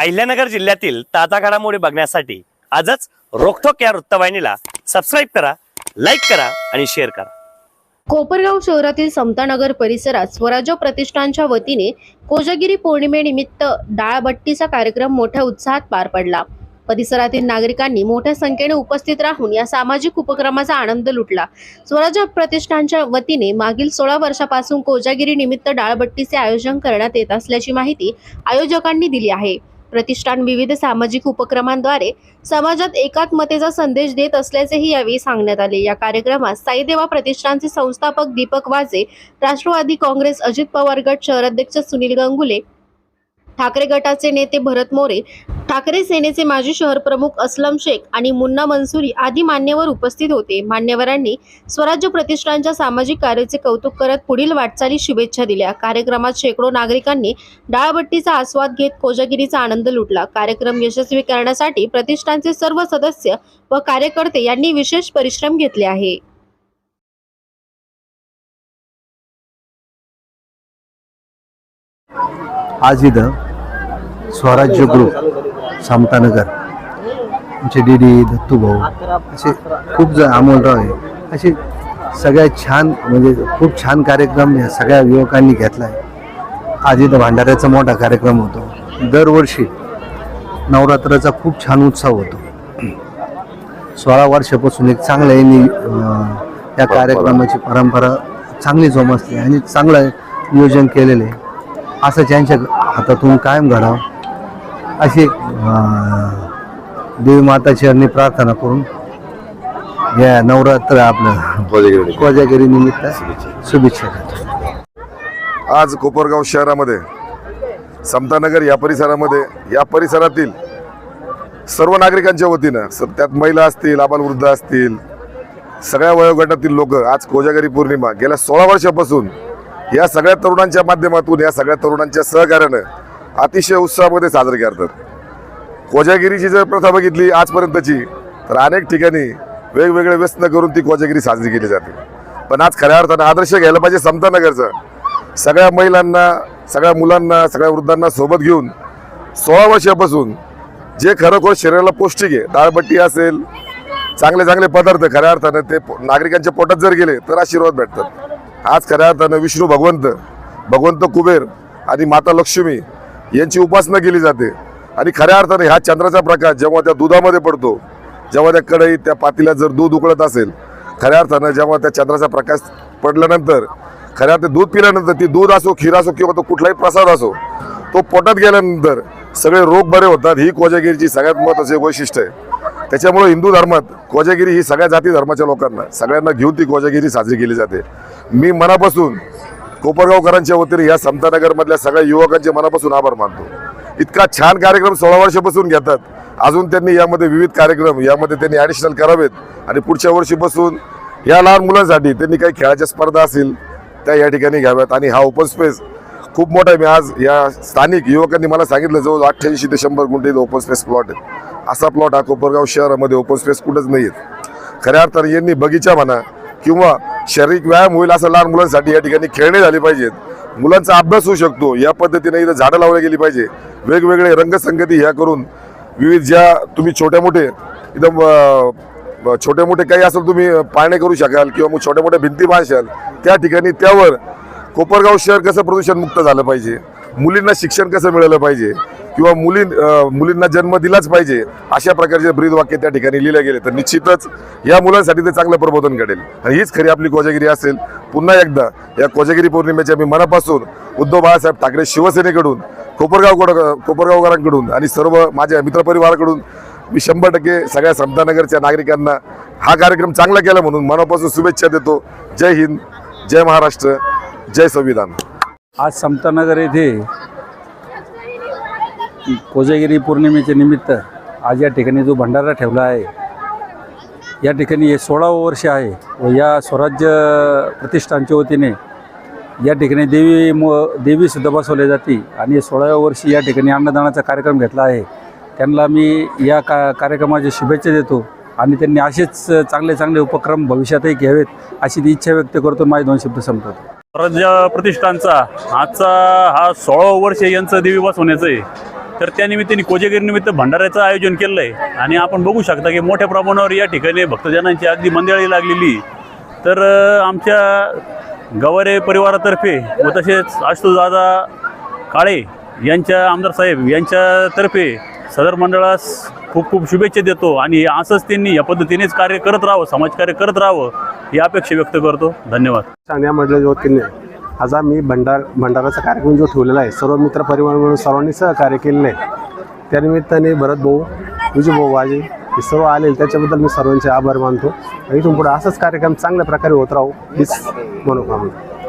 अहिल्यानगर जिल्ह्यातील ताजा घडामोडी बघण्यासाठी आजच रोखोक या वृत्तवाहिनीला सबस्क्राईब करा लाईक करा आणि शेअर करा. कोपरगाव शहरातील समतानगर परिसरात स्वराज्य प्रतिष्ठानच्या वतीने कोजागिरी पौर्णिमेनिमित्त डाळबट्टीचा कार्यक्रम मोठ्या उत्साहात पार पडला. परिसरातील नागरिकांनी मोठ्या संख्येने उपस्थित राहून या सामाजिक उपक्रमाचा आनंद लुटला. स्वराज्य प्रतिष्ठानच्या वतीने मागील सोळा वर्षापासून कोजागिरी निमित्त डाळबट्टीचे आयोजन करण्यात येत असल्याची माहिती आयोजकांनी दिली आहे. प्रतिष्ठान विविध सामाजिक उपक्रमांद्वारे समाजात एकात्मतेचा संदेश देत असल्याचेही यावेळी सांगण्यात आले. या कार्यक्रमात साईदेवा प्रतिष्ठानचे संस्थापक दीपक वाजे राष्ट्रवादी काँग्रेस अजित पवार गट शहराध्यक्ष सुनील गंगुले ठाकरे गटाचे नेते भरत मोरे ठाकरे सेनेचे माजी शहर प्रमुख असलम शेख आणि मुन्ना मनसुरी आदी मान्यवर उपस्थित होते. मान्यवरांनी स्वराज्य प्रतिष्ठानच्या सामाजिक कार्याचे कौतुक करत पुढील वाटचाली शुभेच्छा दिल्या. कार्यक्रमात शेकडो नागरिकांनी डाळबट्टीचा आस्वाद घेत कोजागिरीचा आनंद लुटला. कार्यक्रम यशस्वी करण्यासाठी प्रतिष्ठानचे सर्व सदस्य व कार्यकर्ते यांनी विशेष परिश्रम घेतले आहे. आज इथं स्वराज्य ग्रुप समतानगर आमचे डी डी दत्तू भाऊ. असे खूप जण अमोलराव आहे. असे सगळ्यात छान म्हणजे खूप छान कार्यक्रम या सगळ्या युवकांनी घेतला आहे. आज इथं भांडाऱ्याचा मोठा कार्यक्रम होतो. दरवर्षी नवरात्राचा खूप छान उत्सव होतो. सोळा वर्षापासून एक चांगलं यांनी या कार्यक्रमाची परंपरा चांगली जोमासली आणि चांगलं नियोजन केलेलं आहे. असं त्यांच्या हातातून कायम घडावं. अशी देवी माताची चरणी प्रार्थना करून या नवरात्र आपलं कोजागिरी. निमित्त शुभेच्छा देतो. आज कोपरगाव शहरामध्ये समतानगर या परिसरामध्ये या परिसरातील सर्व नागरिकांच्या वतीनं स त्यात महिला असतील आबालवृद्ध असतील सगळ्या वयोगटातील लोक आज कोजागरी पौर्णिमा गेल्या सोळा वर्षापासून या सगळ्या तरुणांच्या माध्यमातून या सगळ्या तरुणांच्या सहकार्यानं अतिशय उत्साहामध्ये साजरे करतात. कोजागिरीची जर प्रथा बघितली आजपर्यंतची तर अनेक ठिकाणी वेगवेगळे व्यसन करून ती कोजागिरी साजरी केली जाते. पण आज खऱ्या अर्थानं आदर्श घ्यायला पाहिजे समतानगरचा सगळ्या महिलांना सगळ्या मुलांना सगळ्या वृद्धांना सोबत घेऊन सोळा वर्षापासून जे खरोखर शरीराला पौष्टिक आहे डाळबट्टी असेल चांगले चांगले पदार्थ खऱ्या अर्थानं ते नागरिकांच्या पोटात जर गेले तर आशीर्वाद भेटतात. आज खऱ्या अर्थानं विष्णू भगवंत भगवंत कुबेर आणि माता लक्ष्मी यांची उपासना केली जाते. आणि खऱ्या अर्थाने ह्या चंद्राचा प्रकाश जेव्हा त्या दुधामध्ये पडतो जेव्हा त्या कढईत त्या पातीला जर दूध उकळत असेल खऱ्या अर्थानं जेव्हा त्या चंद्राचा प्रकाश पडल्यानंतर खऱ्या अर्थ दूध पिल्यानंतर ती दूध असो खीर असो किंवा तो कुठलाही प्रसाद असो तो पोटात गेल्यानंतर सगळे रोग बरे होतात. ही कोजागिरीची सगळ्यात महत्त्वाचे वैशिष्ट्य आहे. त्याच्यामुळे हिंदू धर्मात कोजागिरी ही सगळ्या जाती धर्माच्या लोकांना सगळ्यांना घेऊन ती कोजागिरी साजरी केली जाते. मी मनापासून कोपरगावकरांच्या वतीने या समतानगरमधल्या सगळ्या युवकांचे मनापासून आभार मानतो. इतका छान कार्यक्रम सोळा वर्षापासून घेतात. अजून त्यांनी यामध्ये विविध कार्यक्रम यामध्ये त्यांनी ॲडिशनल करावेत. आणि पुढच्या वर्षीपासून या लहान मुलांसाठी त्यांनी काही खेळाच्या स्पर्धा असतील त्या या ठिकाणी घ्याव्यात. आणि हा ओपन स्पेस खूप मोठा आहे. मी आज या स्थानिक युवकांनी मला सांगितलं जवळ अठ्ठ्याऐंशी ते शंभर गुंठे ओपन स्पेस प्लॉट आहे असा प्लॉट हा कोपरगाव शहरामध्ये ओपन स्पेस कुठंच नाही आहेत खऱ्या अर्थाने यांनी बगीचा म्हणा किंवा शारीरिक व्यायाम होईल असं लहान मुलांसाठी या ठिकाणी खेळणे झाले पाहिजेत. मुलांचा अभ्यास होऊ शकतो. या पद्धतीने इथं झाडं लावली गेली पाहिजे. वेगवेगळे रंगसंगती ह्या करून विविध ज्या तुम्ही छोट्या मोठे एकदम छोटे मोठे काही असेल तुम्ही पाळणे करू शकाल किंवा मग छोट्या मोठ्या भिंती बांधशाल त्या ठिकाणी त्यावर कोपरगाव शहर कसं प्रदूषण मुक्त झालं पाहिजे? मुलींना शिक्षण कसं मिळालं पाहिजे? किंवा मुली मुलींना जन्म दिलाच पाहिजे अशा प्रकारचे ब्रीद वाक्य त्या ठिकाणी लिहिले गेले. तर निश्चितच या मुलांसाठी ते चांगलं प्रबोधन घडेल. आणि हीच खरी आपली कोजागिरी असेल. पुन्हा एकदा या कोजागिरी पौर्णिमेच्या मी मनापासून उद्धव बाळासाहेब ठाकरे शिवसेनेकडून कोपरगाव कोपरगावकरांकडून आणि सर्व माझ्या मित्रपरिवाराकडून मी शंभर टक्के सगळ्या समतानगरच्या नागरिकांना हा कार्यक्रम चांगला केला म्हणून मनापासून शुभेच्छा देतो. जय हिंद जय महाराष्ट्र जय संविधान. आज समतानगर येथे कोजागिरी पौर्णिमेच्या निमित्त आज या ठिकाणी जो भंडारा ठेवला आहे या ठिकाणी हे सोळावं वर्ष आहे व या स्वराज्य प्रतिष्ठानच्या वतीने या ठिकाणी देवी म देवीसुद्धा बसवल्या जाते आणि सोळाव्या वर्षी या ठिकाणी अन्नदानाचा कार्यक्रम घेतला आहे. त्यांना मी या का कार्यक्रमाच्या शुभेच्छा देतो आणि त्यांनी असेच चांगले चांगले उपक्रम भविष्यातही घ्यावेत अशी ती इच्छा व्यक्त करतो. माझे दोन शब्द संपवतो. स्वराज्य प्रतिष्ठानचा आजचा हा सोळा वर्ष यांचं देवी बसवण्याचं आहे. तर त्यानिमित्ताने कोजेगिरीनिमित्त भंडाऱ्याचं आयोजन केलं आहे आणि आपण बघू शकता की मोठ्या प्रमाणावर या ठिकाणी भक्तजनांची अगदी मंदिराळी लागलेली. तर आमच्या गवारे परिवारातर्फे व तसेच आशुदादा काळे यांच्या आमदार साहेब यांच्यातर्फे सदर मंडळास खूप खूप शुभेच्छा देतो आणि असंच त्यांनी या पद्धतीनेच कार्य करत राहावं समाजकार्य करत राहावं ही अपेक्षा व्यक्त करतो. धन्यवाद. ठाण्या मंडळाच्या आज आम्ही भंडार भंडाराचा कार्यक्रम जो ठेवलेला आहे सर्व मित्र परिवार म्हणून सर्वांनी सहकार्य केलेलं आहे. त्यानिमित्ताने भरत भाऊ विजू भाऊ वाजे हे सर्व आलेले त्याच्याबद्दल मी सर्वांचे आभार मानतो. आणि इथून पुढे असंच कार्यक्रम चांगल्या प्रकारे होत राहू हीच मनोकामना.